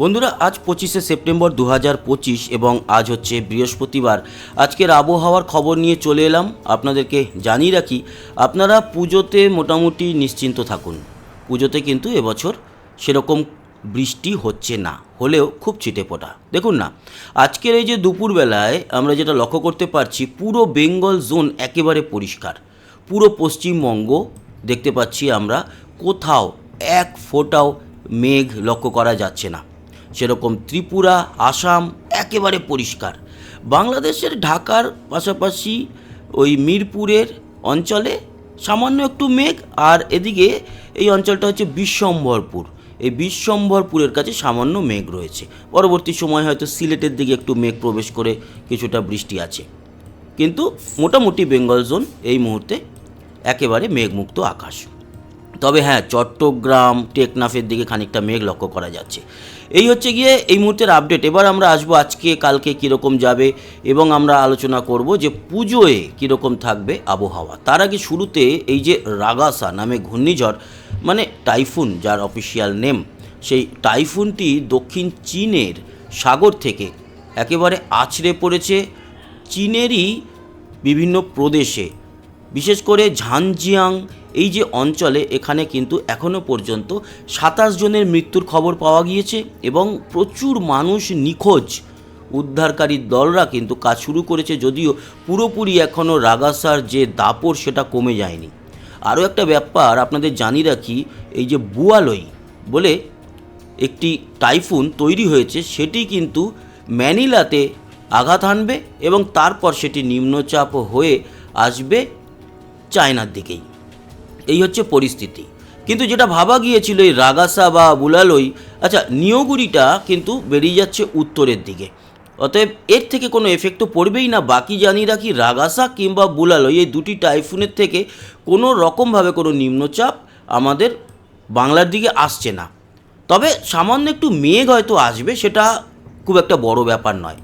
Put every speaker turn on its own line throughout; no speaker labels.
বন্ধুরা, আজ পঁচিশে সেপ্টেম্বর দু পঁচিশ এবং আজ হচ্ছে বৃহস্পতিবার। আজকের আবহাওয়ার খবর নিয়ে চলে এলাম। আপনাদেরকে জানিয়ে রাখি, আপনারা পুজোতে মোটামুটি নিশ্চিন্ত থাকুন। পুজোতে কিন্তু এবছর সেরকম বৃষ্টি হচ্ছে না, হলেও খুব ছিটেফোঁটা দেখুন না, আজকের এই যে দুপুরবেলায় আমরা যেটা লক্ষ্য করতে পারছি, পুরো বেঙ্গল জোন একেবারে পরিষ্কার। পুরো পশ্চিমবঙ্গ দেখতে পাচ্ছি আমরা, কোথাও এক ফোঁটাও মেঘ লক্ষ্য করা যাচ্ছে না। সেরকম ত্রিপুরা, আসাম একেবারে পরিষ্কার। বাংলাদেশের ঢাকার পাশাপাশি ওই মিরপুরের অঞ্চলে সামান্য একটু মেঘ, আর এদিকে এই অঞ্চলটা হচ্ছে বিশ্বম্ভরপুর। এই বিশ্বম্ভরপুরের কাছে সামান্য মেঘ রয়েছে। পরবর্তী সময় হয়তো সিলেটের দিকে একটু মেঘ প্রবেশ করে কিছুটা বৃষ্টি আছে। কিন্তু মোটামুটি বেঙ্গল জোন এই মুহূর্তে একেবারে মেঘমুক্ত আকাশ। তবে হ্যাঁ চট্টগ্রাম, টেকনাফের দিকে খানিকটা মেঘ লক্ষ্য করা যাচ্ছে। এই হচ্ছে গিয়ে এই মুহূর্তের আপডেট এবার আমরা আসব আজকে, কালকে কীরকম যাবে এবং আমরা আলোচনা করব যে পুজোয় কীরকম থাকবে আবহাওয়া। তার আগে শুরুতে এই যে রাগাসা নামে ঘূর্ণিঝড় মানে টাইফুন যার অফিসিয়াল নেম সেই টাইফুনটি দক্ষিণ চীনের সাগর থেকে একেবারে আছড়ে পড়েছে। চীনেরই বিভিন্ন প্রদেশে, বিশেষ করে ঝানজিয়াং এই যে অঞ্চলে এখানে কিন্তু এখনও পর্যন্ত সাতাশ জনের মৃত্যুর খবর পাওয়া গিয়েছে এবং প্রচুর মানুষ নিখোঁজ। উদ্ধারকারী দলরা কিন্তু কাজ শুরু করেছে যদিও পুরোপুরি এখনও রাগাসার যে দাপট সেটা কমে যায়নি। আরও একটা ব্যাপার আপনাদের জানিয়ে রাখি, এই যে বুয়ালই বলে একটি টাইফুন তৈরি হয়েছে, সেটি কিন্তু ম্যানিলাতে আঘাত হানবে এবং তারপর সেটি নিম্নচাপ হয়ে আসবে চায়নার দিকেই। এই হচ্ছে পরিস্থিতি। কিন্তু যেটা ভাবা গিয়েছিল এই রাগাসা বা বুলালই আচ্ছা নিয়োগুড়িটা কিন্তু বেরিয়ে যাচ্ছে উত্তরের দিকে। অতএব এর থেকে কোনো এফেক্ট তো পড়বেই না। বাকি জানিয়ে রাখি রাগাসা কিংবা বুলালই, এই দুটি টাইফুনের থেকে কোনো রকমভাবে কোনো নিম্নচাপ আমাদের বাংলার দিকে আসছে না। তবে সামান্য একটু মেঘ হয়তো আসবে, সেটা খুব একটা বড় ব্যাপার নয়।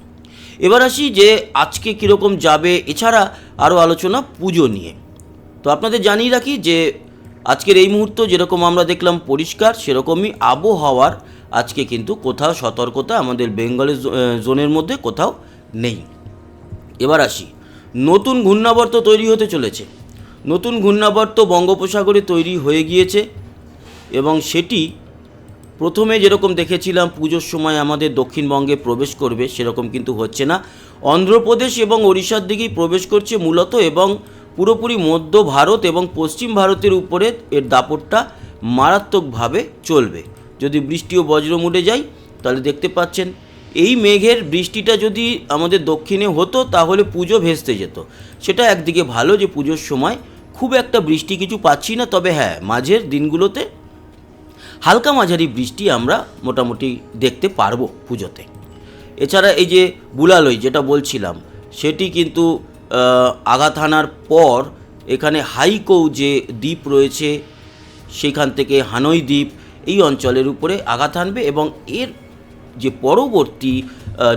এবার আসি যে আজকে কীরকম যাবে, এছাড়া আরও আলোচনা পুজো নিয়ে। তো আপনাদের জানিয়ে রাখি যে আজকের এই মুহূর্ত যেরকম আমরা দেখলাম পরিষ্কার, সেরকমই আবহাওয়ার আজকে কিন্তু কোথাও সতর্কতা আমাদের বেঙ্গলের জোনের মধ্যে কোথাও নেই। এবার আসি। নতুন ঘূর্ণাবর্ত তৈরি হতে চলেছে। নতুন ঘূর্ণাবর্ত বঙ্গোপসাগরে তৈরি হয়ে গিয়েছে এবং সেটি প্রথমে যেরকম দেখেছিলাম পুজোর সময় আমাদের দক্ষিণবঙ্গে প্রবেশ করবে, সেরকম কিন্তু হচ্ছে না। অন্ধ্রপ্রদেশ এবং ওড়িশার দিকেই প্রবেশ করছে মূলত এবং পুরোপুরি মধ্য ভারত এবং পশ্চিম ভারতের উপরে এর দাপটটা মারাত্মকভাবে চলবে। যদি বৃষ্টি ও বজ্র মুড়ে যায়, তাহলে দেখতে পাচ্ছেন, এই মেঘের বৃষ্টিটা যদি আমাদের দক্ষিণে হতো, তাহলে পুজো ভেস্তে যেত। সেটা একদিকে ভালো যে পুজোর সময় খুব একটা বৃষ্টি কিছু পাচ্ছি না, তবে হ্যাঁ মাঝের দিনগুলোতে হালকা মাঝারি বৃষ্টি আমরা মোটামুটি দেখতে পারব পুজোতে। এছাড়া এই যে বুলালই যেটা বলছিলাম, সেটি কিন্তু আঘাত হানার পর এখানে হাইকৌ যে দ্বীপ রয়েছে, সেখান থেকে হানই দ্বীপ এই অঞ্চলের উপরে আঘাত হানবে এবং এর যে পরবর্তী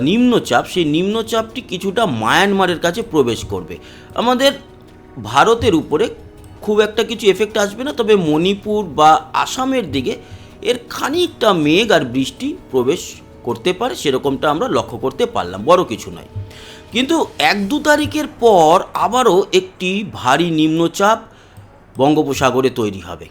নিম্নচাপ, সেই নিম্নচাপটি কিছুটা মায়ানমারের কাছে প্রবেশ করবে। আমাদের ভারতের উপরে খুব একটা কিছু এফেক্ট আসবে না, তবে মণিপুর বা আসামের দিকে এর খানিকটা মেঘ আর বৃষ্টি প্রবেশ করতে পারে, সেরকমটা আমরা লক্ষ্য করতে পারলাম, বড় কিছু নয়। কিন্তু এক দু তারিখের পর আবারও একটি ভারী নিম্নচাপ বঙ্গোপসাগরে তৈরি হবে।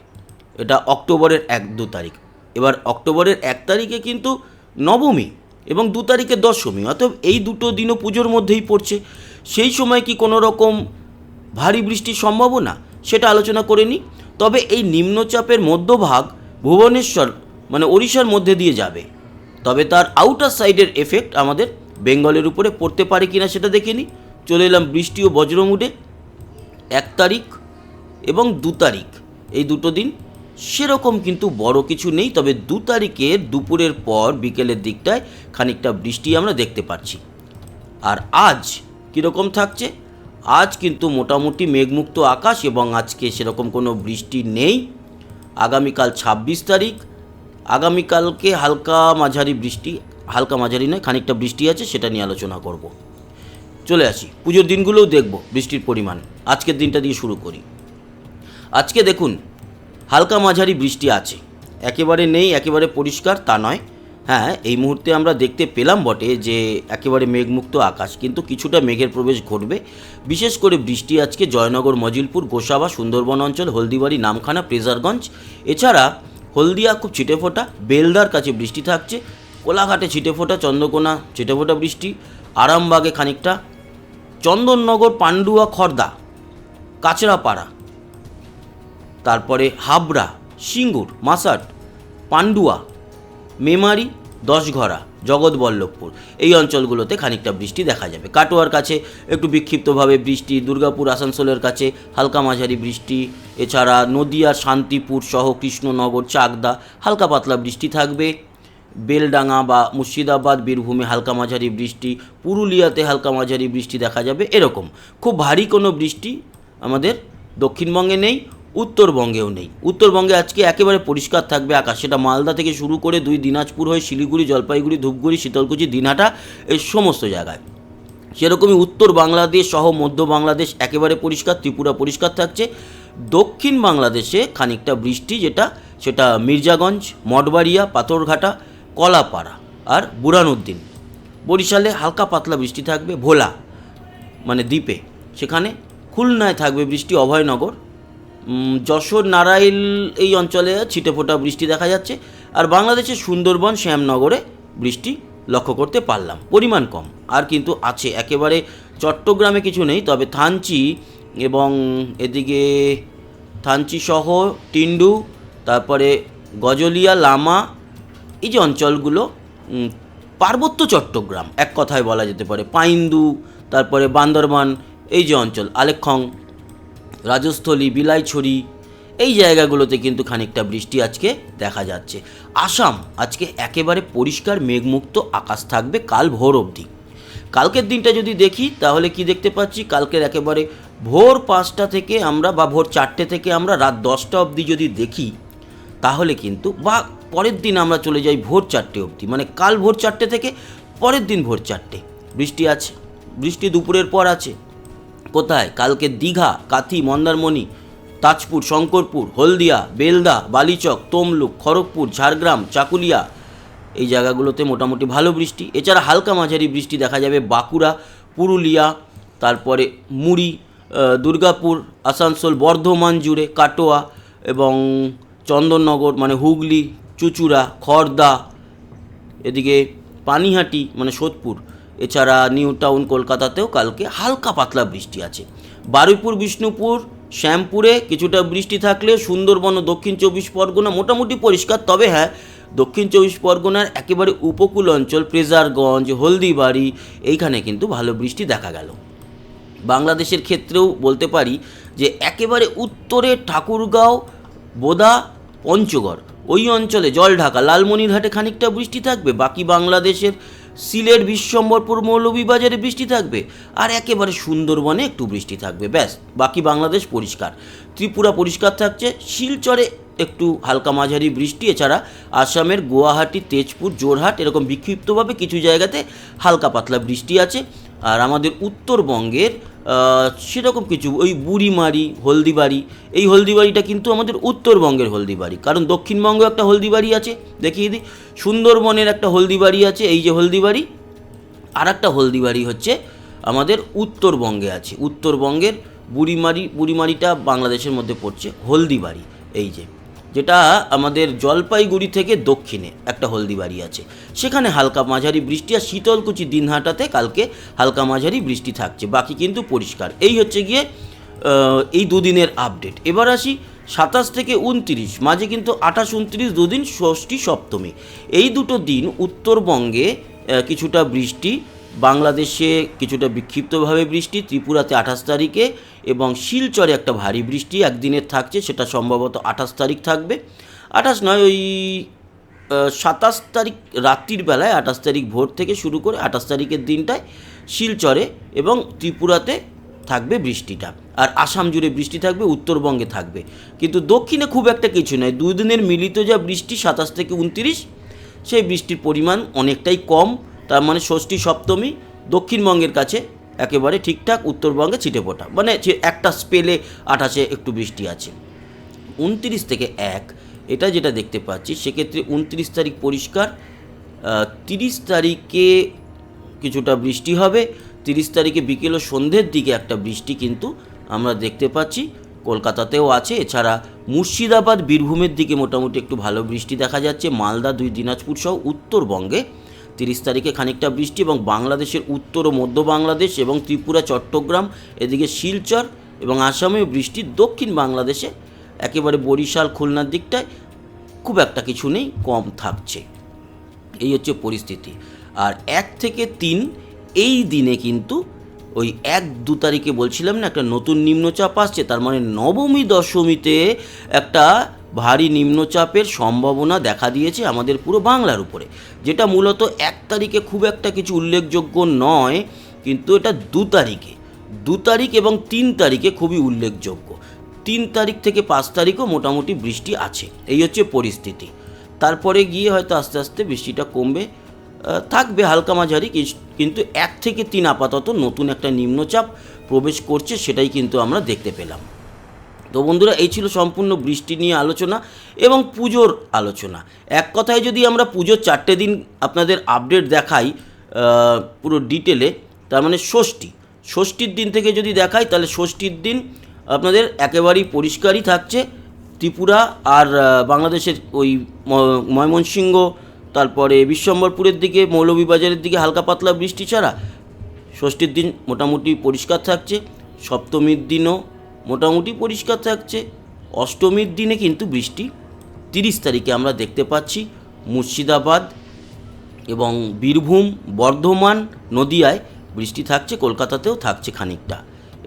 এটা অক্টোবরের এক দু তারিখ। এবার অক্টোবরের এক তারিখে কিন্তু নবমী এবং দু তারিখে দশমী। অতএব এই দুটো দিনও পুজোর মধ্যেই পড়ছে। সেই সময় কি কোনো রকম ভারী বৃষ্টির সম্ভাবনা? সেটা আলোচনা করে নিই। তবে এই নিম্নচাপের মধ্যভাগ ভুবনেশ্বর মানে ওড়িশার মধ্যে দিয়ে যাবে। তবে তার আউটার সাইডের এফেক্ট আমাদের বেঙ্গলের উপরে পড়তে পারে কি না সেটা দেখে নিই চলে এলাম বৃষ্টি ও বজ্রমুডে। এক তারিখ এবং দু তারিখ। এই দুটো দিন সেরকম কিন্তু বড় কিছু নেই, তবে দু তারিখের দুপুরের পর বিকেলের দিকটায় খানিকটা বৃষ্টি আমরা দেখতে পাচ্ছি। আর আজ কীরকম থাকছে? আজ কিন্তু মোটামুটি মেঘমুক্ত আকাশ এবং আজকে সেরকম কোনো বৃষ্টি নেই। আগামীকাল ছাব্বিশ তারিখ। আগামীকালকে হালকা মাঝারি বৃষ্টি হালকা মাঝারি নয়, খানিকটা বৃষ্টি আছে, সেটা নিয়ে আলোচনা করব। চলে আসি, পুজোর দিনগুলোও দেখব, বৃষ্টির পরিমাণ। আজকের দিনটা দিয়ে শুরু করি। আজকে দেখুন, হালকা মাঝারি বৃষ্টি আছে। একেবারে নেই, একেবারে পরিষ্কার, তা নয়। হ্যাঁ এই মুহূর্তে আমরা দেখতে পেলাম বটে যে, একেবারে মেঘমুক্ত আকাশ, কিন্তু কিছুটা মেঘের প্রবেশ ঘটবে। বিশেষ করে বৃষ্টি আজকে জয়নগর, মজিলপুর, গোসাবা, সুন্দরবন অঞ্চল, হলদিবাড়ি, নামখানা, প্রেজারগঞ্জ। এছাড়া হলদিয়া খুব ছিটেফোঁটা, বেলদার কাছে বৃষ্টি থাকছে। কোলাঘাটে ছিটেফোঁটা চন্দ্রকোনা ছিটেফোঁটা বৃষ্টি, আরামবাগে খানিকটা চন্দননগর, পান্ডুয়া, খর্দা, কাচরাপাড়া, তারপরে হাবড়া, সিঙ্গুর, মাসাট, পান্ডুয়া, মেমারি, দশঘরা, জগৎবল্লভপুর। এই অঞ্চলগুলোতে খানিকটা বৃষ্টি দেখা যাবে। কাটোয়ার কাছে একটু বিক্ষিপ্তভাবে বৃষ্টি, দুর্গাপুর, আসানসোলের কাছে হালকা মাঝারি বৃষ্টি, এছাড়া নদিয়ার শান্তিপুর সহ কৃষ্ণনগর, চাকদা, হালকা পাতলা বৃষ্টি থাকবে। বেলডাঙ্গা বা মুর্শিদাবাদ, বীরভূমে হালকা মাঝারি বৃষ্টি, পুরুলিয়াতে হালকা মাঝারি বৃষ্টি দেখা যাবে, এরকম। খুব ভারী কোনো বৃষ্টি আমাদের দক্ষিণবঙ্গে নেই, উত্তরবঙ্গেও নেই। উত্তরবঙ্গে আজকে একেবারে পরিষ্কার থাকবে আকাশ। সেটা মালদা থেকে শুরু করে দুই দিনাজপুর হয়ে শিলিগুড়ি, জলপাইগুড়ি, ধূপগুড়ি, শীতলকুচি, দিনহাটা, এই সমস্ত জায়গায়। সেরকমই উত্তর বাংলাদেশ সহ মধ্য বাংলাদেশ একেবারে পরিষ্কার, ত্রিপুরা পরিষ্কার থাকছে। দক্ষিণ বাংলাদেশে খানিকটা বৃষ্টি, যেটা, সেটা মির্জাগঞ্জ, মঠবাড়িয়া, পাথরঘাটা কলাপাড়া আর বুরানুদ্দিন বরিশালে হালকা পাতলা বৃষ্টি থাকবে, ভোলা মানে দ্বীপে। সেখানে খুলনায় থাকবে বৃষ্টি, অভয়নগর। যশোর, নারাইল এই অঞ্চলে ছিটেফোঁটা বৃষ্টি দেখা যাচ্ছে। আর বাংলাদেশের সুন্দরবন, শ্যামনগরে বৃষ্টি লক্ষ্য করতে পারলাম। পরিমাণ কম, আর কিন্তু আছে। একেবারে চট্টগ্রামে কিছু নেই, তবে থানচি এবং এদিকে থানচি সহ টিন্ডু, তারপরে গজলিয়া, লামা এই যে অঞ্চলগুলো পার্বত্য চট্টগ্রাম, এক কথায় বলা যেতে পারে, পাইন্দু, তারপরে বান্দরবান, এই যে অঞ্চল আলেক্ষং রাজস্থলী, বিলাইছড়ি, এই জায়গাগুলোতে কিন্তু খানিকটা বৃষ্টি আজকে দেখা যাচ্ছে। আসাম, আজকে একেবারে পরিষ্কার মেঘমুক্ত আকাশ থাকবে কাল ভোর অবধি। কালকের দিনটা যদি দেখি, তাহলে কি দেখতে পাচ্ছি? কালকের একেবারে ভোর পাঁচটা থেকে আমরা বা ভোর চারটে থেকে আমরা রাত দশটা অবধি যদি দেখি, তাহলে কিন্তু বা পরের দিন আমরা চলে যাই ভোর চারটে অবধি। মানে কাল ভোর চারটে থেকে পরের দিন ভোর চারটে। বৃষ্টি আছে, বৃষ্টি দুপুরের পর আছে। কোথায়? কালকে দীঘা, কাথি, মন্দারমণি, তাজপুর, শঙ্করপুর, হলদিয়া, বেলদা, বালিচক, তমলুক, খড়গপুর, ঝাড়গ্রাম, চাকুলিয়া। এই জায়গাগুলোতে মোটামুটি ভালো বৃষ্টি। এছাড়া হালকা মাঝারি বৃষ্টি দেখা যাবে বাঁকুড়া, পুরুলিয়া, তারপরে মুড়ি দুর্গাপুর, আসানসোল, বর্ধমান জুড়ে, কাটোয়া এবং চন্দননগর মানে হুগলি চুচুড়া খড়দা এদিকে পানিহাটি মানে সোদপুর, এছাড়া নিউ টাউন কলকাতাতেও কালকে হালকা পাতলা বৃষ্টি আছে। বারুইপুর, বিষ্ণুপুর, শ্যামপুরে কিছুটা বৃষ্টি থাকলেও সুন্দরবন ও দক্ষিণ চব্বিশ পরগনা মোটামুটি পরিষ্কার। তবে হ্যাঁ দক্ষিণ চব্বিশ পরগনার একেবারে উপকূল অঞ্চল, প্রেজারগঞ্জ, হলদিবাড়ি, এইখানে কিন্তু ভালো বৃষ্টি দেখা গেল। বাংলাদেশের ক্ষেত্রেও বলতে পারি যে একেবারে উত্তরে ঠাকুরগাঁও, বোদা, পঞ্চগড় ওই অঞ্চলে জল ঢাকা, লালমনিরহাটে খানিকটা বৃষ্টি থাকবে, বাকি বাংলাদেশের সিলেট, বিশ্বম্বরপুর, মৌলভীবাজারে বৃষ্টি থাকবে, আর একেবারে সুন্দরবনে একটু বৃষ্টি থাকবে, ব্যাস, বাকি বাংলাদেশ পরিষ্কার। ত্রিপুরা পরিষ্কার থাকছে, শিলচরে একটু হালকা মাঝারি বৃষ্টি, এছাড়া আসামের গুয়াহাটি, তেজপুর জোরহাট এরকম বিক্ষিপ্তভাবে কিছু জায়গাতে হালকা পাতলা বৃষ্টি আছে, আর আমাদের উত্তরবঙ্গের সেরকম কিছু। ওই বুড়িমারি, হলদিবাড়ি, এই হলদিবাড়িটা কিন্তু আমাদের উত্তরবঙ্গের হলদিবাড়ি। কারণ দক্ষিণবঙ্গে একটা হলদিবাড়ি আছে, দেখিয়ে দিই। সুন্দরবনের একটা হলদিবাড়ি আছে, এই যে হলদিবাড়ি। আর একটা হলদিবাড়ি হচ্ছে আমাদের উত্তরবঙ্গে আছে। উত্তরবঙ্গের বুড়িমারি, বুড়িমারিটা বাংলাদেশের মধ্যে পড়ছে, হলদিবাড়ি, এই যে। যেটা আমাদের জলপাইগুড়ি থেকে দক্ষিণে একটা হলদিবাড়ি আছে। সেখানে হালকা মাঝারি বৃষ্টি আর শীতলকুচি দিনহাটাতে কালকে হালকা মাঝারি বৃষ্টি থাকছে। বাকি কিন্তু পরিষ্কার। এই হচ্ছে গিয়ে এই দুদিনের আপডেট এবার আসি সাতাশ থেকে উনত্রিশ, মাঝে কিন্তু আঠাশ, উনত্রিশ দুদিন ষষ্ঠী সপ্তমী। এই দুটো দিন উত্তরবঙ্গে কিছুটা বৃষ্টি বাংলাদেশে কিছুটা বিক্ষিপ্তভাবে বৃষ্টি, ত্রিপুরাতে আঠাশ তারিখে এবং শিলচরে একটা ভারী বৃষ্টি একদিনের থাকছে, সেটা সম্ভবত আঠাশ তারিখ থাকবে। আঠাশ নয়, ওই সাতাশ তারিখ রাত্রির বেলায় আঠাশ তারিখ ভোর থেকে শুরু করে আঠাশ তারিখের দিনটায় শিলচরে এবং ত্রিপুরাতে থাকবে বৃষ্টিটা। আর আসাম জুড়ে বৃষ্টি থাকবে, উত্তরবঙ্গে থাকবে। কিন্তু দক্ষিণে খুব একটা কিছু নয়, দুই দিনের মিলিত যা বৃষ্টি সাতাশ থেকে উনত্রিশ, সেই বৃষ্টির পরিমাণ অনেকটাই কম। তার মানে ষষ্ঠী সপ্তমী দক্ষিণবঙ্গের কাছে একেবারে ঠিকঠাক উত্তরবঙ্গে ছিটে ফোটা। মানে একটা স্পেলে আঠাশে একটু বৃষ্টি আছে। উনত্রিশ থেকে এক, এটা যেটা দেখতে পাচ্ছি, সেক্ষেত্রে উনত্রিশ তারিখ পরিষ্কার তিরিশ তারিখে কিছুটা বৃষ্টি হবে, তিরিশ তারিখে বিকেল ও সন্ধ্যের দিকে একটা বৃষ্টি কিন্তু আমরা দেখতে পাচ্ছি। কলকাতাতেও আছে, এছাড়া মুর্শিদাবাদ, বীরভূমের দিকে মোটামুটি একটু ভালো বৃষ্টি দেখা যাচ্ছে, মালদা, দুই দিনাজপুর সহ উত্তরবঙ্গে তিরিশ তারিখে খানিকটা বৃষ্টি এবং বাংলাদেশের উত্তর ও মধ্য বাংলাদেশ এবং ত্রিপুরা, চট্টগ্রাম, এদিকে শিলচর এবং আসামেও বৃষ্টি। দক্ষিণ বাংলাদেশে একেবারে বরিশাল, খুলনার দিকটায় খুব একটা কিছু নেই, কম থাকছে। এই হচ্ছে পরিস্থিতি। আর এক থেকে তিন এই দিনে কিন্তু ওই এক দু তারিখে বলছিলাম না, একটা নতুন নিম্নচাপ আসছে, তার মানে নবমী দশমীতে একটা ভারী নিম্নচাপের সম্ভাবনা দেখা দিয়েছে আমাদের পুরো বাংলার উপরে, যেটা মূলত এক তারিখে খুব একটা কিছু উল্লেখযোগ্য নয়, কিন্তু এটা দু তারিখে, দু তারিখ এবং তিন তারিখে খুবই উল্লেখযোগ্য। তিন তারিখ থেকে পাঁচ তারিখও মোটামুটি বৃষ্টি আছে, এই হচ্ছে পরিস্থিতি। তারপরে গিয়ে হয়তো আস্তে আস্তে বৃষ্টিটা কমবে থাকবে হালকা মাঝারি কিন্তু এক থেকে তিন আপাতত নতুন একটা নিম্নচাপ প্রবেশ করছে, সেটাই কিন্তু আমরা দেখতে পেলাম। তো বন্ধুরা, এই ছিল সম্পূর্ণ বৃষ্টি নিয়ে আলোচনা এবং পুজোর আলোচনা। এক কথায় যদি আমরা পুজোর চারটে দিন আপনাদের আপডেট দেখাই পুরো ডিটেলে তার মানে ষষ্ঠী। ষষ্ঠীর দিন থেকে যদি দেখাই, তাহলে ষষ্ঠীর দিন আপনাদের একেবারেই পরিষ্কারই থাকছে। ত্রিপুরা আর বাংলাদেশের ওই ময়মনসিংহ, তারপরে বিশ্বম্বরপুরের দিকে, মৌলভীবাজারের দিকে হালকা পাতলা বৃষ্টি ছাড়া ষষ্ঠীর দিন মোটামুটি পরিষ্কার থাকছে। সপ্তমীর দিনও মোটামুটি পরিষ্কার থাকছে। অষ্টমীর দিনে কিন্তু বৃষ্টি। তিরিশ তারিখে আমরা দেখতে পাচ্ছি মুর্শিদাবাদ এবং বীরভূম, বর্ধমান নদিয়ায় বৃষ্টি থাকছে, কলকাতাতেও থাকছে খানিকটা।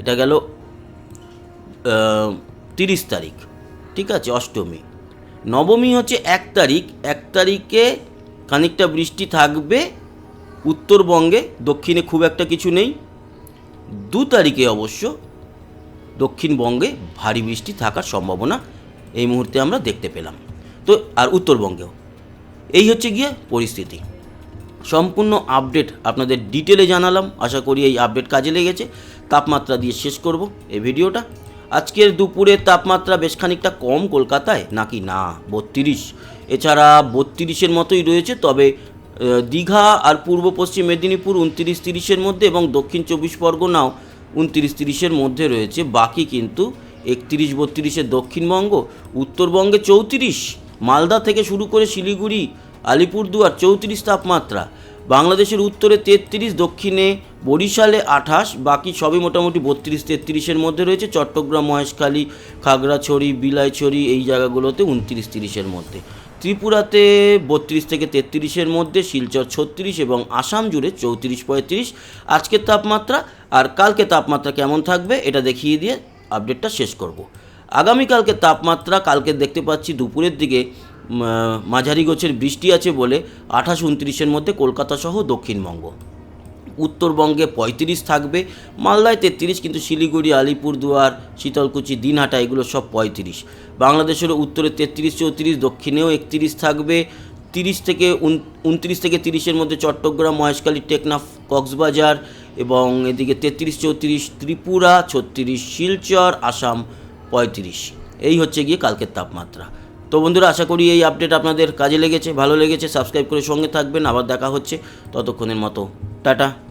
এটা গেল তিরিশ তারিখ, ঠিক আছে, অষ্টমী। নবমী হচ্ছে এক তারিখ। এক তারিখে খানিকটা বৃষ্টি থাকবে। উত্তরবঙ্গে, দক্ষিণে খুব একটা কিছু নেই। দু তারিখে অবশ্য দক্ষিণবঙ্গে ভারী বৃষ্টি থাকার সম্ভাবনা এই মুহূর্তে আমরা দেখতে পেলাম। তো, আর উত্তরবঙ্গেও। এই হচ্ছে গিয়ে পরিস্থিতি। সম্পূর্ণ আপডেট আপনাদের ডিটেলে জানালাম। আশা করি এই আপডেট কাজে লেগেছে। তাপমাত্রা দিয়ে শেষ করব এই ভিডিওটা। আজকের দুপুরের তাপমাত্রা বেশ খানিকটা কম কলকাতায়, নাকি না? বত্রিশ। এছাড়া বত্রিশের মতোই রয়েছে, তবে দীঘা আর পূর্ব পশ্চিম মেদিনীপুর উনত্রিশ তিরিশের মধ্যে এবং দক্ষিণ চব্বিশ পরগনাও উনত্রিশ তিরিশের মধ্যে রয়েছে, বাকি কিন্তু একত্রিশ বত্রিশের দক্ষিণবঙ্গ, উত্তরবঙ্গে চৌত্রিশ, মালদা থেকে শুরু করে শিলিগুড়ি, আলিপুরদুয়ার চৌত্রিশ তাপমাত্রা, বাংলাদেশের উত্তরে তেত্রিশ, দক্ষিণে বরিশালে আঠাশ, বাকি সবই মোটামুটি বত্রিশ, তেত্রিশের মধ্যে রয়েছে, চট্টগ্রাম, মহেশখালী, খাগড়াছড়ি, বিলাইছড়ি এই জায়গাগুলোতে উনত্রিশ, তিরিশের মধ্যে। ত্রিপুরাতে বত্রিশ থেকে তেত্রিশের মধ্যে, শিলচর ছত্রিশ এবং আসাম জুড়ে চৌত্রিশ পঁয়ত্রিশ। আজকের তাপমাত্রা আর কালকে তাপমাত্রা কেমন থাকবে এটা দেখিয়ে দিয়ে আপডেটটা শেষ করব। আগামীকালকে তাপমাত্রা কালকে দেখতে পাচ্ছি দুপুরের দিকে মাঝারি গোছের বৃষ্টি আছে বলে আঠাশ, উনত্রিশের মধ্যে কলকাতা সহ দক্ষিণবঙ্গ। উত্তরবঙ্গে পঁয়ত্রিশ থাকবে, মালদায় তেত্রিশ, কিন্তু শিলিগুড়ি, আলিপুরদুয়ার, শীতলকুচি, দিনহাটা, এগুলো সব পঁয়ত্রিশ। বাংলাদেশের উত্তরে তেত্রিশ চৌত্রিশ, দক্ষিণেও একত্রিশ থাকবে, তিরিশ থেকে উনত্রিশ থেকে তিরিশের মধ্যে চট্টগ্রাম, মহেশখালী, টেকনাফ, কক্সবাজার এবং এদিকে তেত্রিশ চৌত্রিশ, ত্রিপুরা ছত্রিশ, শিলচর, আসাম পঁয়ত্রিশ। এই হচ্ছে গিয়ে কালকের তাপমাত্রা। তো বন্ধুরা, আশা করি এই আপডেট আপনাদের কাজে লেগেছে, ভালো লেগেছে সাবস্ক্রাইব করে সঙ্গে থাকবেন, আবার দেখা হচ্ছে ততক্ষণের মতো। টাটা।